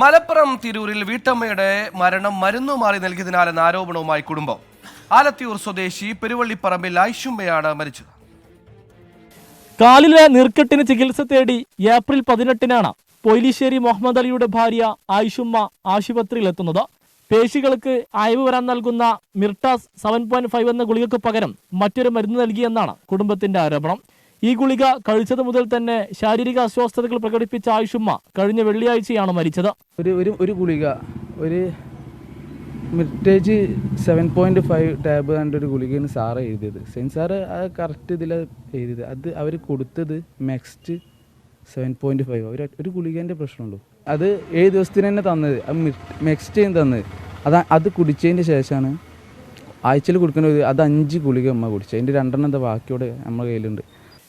മലപ്പുറം തിരൂരിൽ വീട്ടമ്മയുടെ മരണം മരുന്നു മാറി നൽകിയതിനാലെന്ന ആരോപണവുമായി കുടുംബം. ആലത്തിയൂർ സ്വദേശി പെരുവള്ളിപ്പറമ്പിൽ ഐഷുമ്മയാണ് മരിച്ചത്. കാലിലെ നീർക്കെട്ടിന് ചികിത്സ തേടി ഏപ്രിൽ പതിനെട്ടിനാണ് പൊയിലിശ്ശേരി മുഹമ്മദ് അലിയുടെ ഭാര്യ ആയിഷുമ്മ ആശുപത്രിയിലെത്തുന്നത്. പേശികൾക്ക് അയവ് വരാൻ നൽകുന്ന മിർട്ടാസ് സെവൻ പോയിന്റ് ഫൈവ് എന്ന ഗുളികക്ക് പകരം മറ്റൊരു മരുന്ന് നൽകിയെന്നാണ് കുടുംബത്തിന്റെ ആരോപണം. ഈ ഗുളിക കഴിച്ചത് മുതൽ തന്നെ ശാരീരിക അസ്വസ്ഥതകൾ പ്രകടിപ്പിച്ച ആയിഷുമ്മ കഴിഞ്ഞ വെള്ളിയാഴ്ചയാണ് മരിച്ചത്. ഒരു ഒരു ഒരു ഗുളിക ഒരു മിർട്ടേജ് സെവൻ പോയിന്റ് ഫൈവ് ടാബ് കണ്ട ഒരു ഗുളികയാണ് സാറ് എഴുതിയത്. സെയിൻ സാറ് അത് കറക്റ്റ് ഇതിൽ എഴുതിയത്. അത് അവർ കൊടുത്തത് നെക്സ്റ്റ് സെവൻ പോയിന്റ് ഫൈവ് ഒരു ഒരു ഗുളികേന്റെ പ്രശ്നമുള്ളൂ. അത് ഏഴ് ദിവസത്തിന് തന്നെ തന്നത്. മെക്സ്റ്റ് ചെയ്യും തന്നത്. അത് അത് കുടിച്ചതിന്റെ ശേഷമാണ് ആഴ്ചയിൽ കൊടുക്കുന്നത് അത് അഞ്ച് ഗുളിക അമ്മ കുടിച്ചത്. അതിന്റെ രണ്ടെണ്ണം എന്താ ബാക്കിയോടെ നമ്മുടെ കയ്യിലുണ്ട്.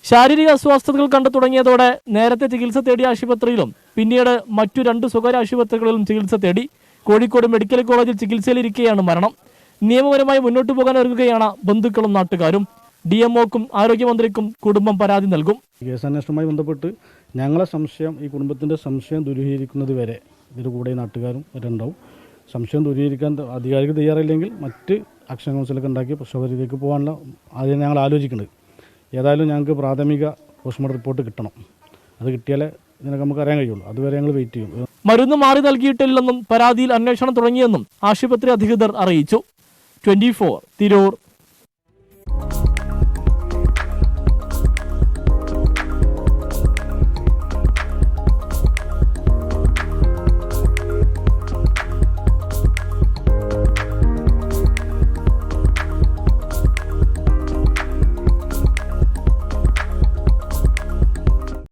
ശാരീരിക അസ്വസ്ഥതകൾ കണ്ടു തുടങ്ങിയതോടെ നേരത്തെ ചികിത്സ തേടിയ ആശുപത്രിയിലും പിന്നീട് മറ്റു രണ്ട് സ്വകാര്യ ആശുപത്രികളിലും ചികിത്സ തേടി കോഴിക്കോട് മെഡിക്കൽ കോളേജിൽ ചികിത്സയിലിരിക്കെയാണ് മരണം. നിയമപരമായി മുന്നോട്ടു പോകാൻ ഒരുങ്ങുകയാണ് ബന്ധുക്കളും നാട്ടുകാരും. ഡി എംഒക്കും ആരോഗ്യമന്ത്രിക്കും കുടുംബം പരാതി നൽകും. കേസ് അന്വേഷണവുമായി ബന്ധപ്പെട്ട് ഞങ്ങളെ സംശയം ഈ കുടുംബത്തിന്റെ സംശയം ദൂരീകരിക്കുന്നത് വരെ ഇതിന്റെ കൂടെ നാട്ടുകാരും രണ്ടാവും. സംശയം ദൂരീകരിക്കാൻ അധികാരികൾ തയ്യാറില്ലെങ്കിൽ മറ്റ് ആക്ഷൻ കൗൺസിലൊക്കെ ഉണ്ടാക്കി പ്രശ്നപരിധിയിലേക്ക് പോകാനുള്ള ആദ്യം ഞങ്ങൾ ആലോചിക്കുന്നത്. ഏതായാലും ഞങ്ങൾക്ക് പ്രാഥമിക പോസ്റ്റ്മോർട്ടം റിപ്പോർട്ട് കിട്ടണം. അത് കിട്ടിയാലേ ഇതിനൊക്കെ നമുക്ക് അറിയാൻ കഴിയുള്ളൂ. അതുവരെ ഞങ്ങൾ വെയിറ്റ് ചെയ്യും. മരുന്ന് മാറി നൽകിയിട്ടില്ലെന്നും പരാതിയിൽ അന്വേഷണം തുടങ്ങിയെന്നും ആശുപത്രി അധികൃതർ അറിയിച്ചു. ട്വന്റി തിരൂർ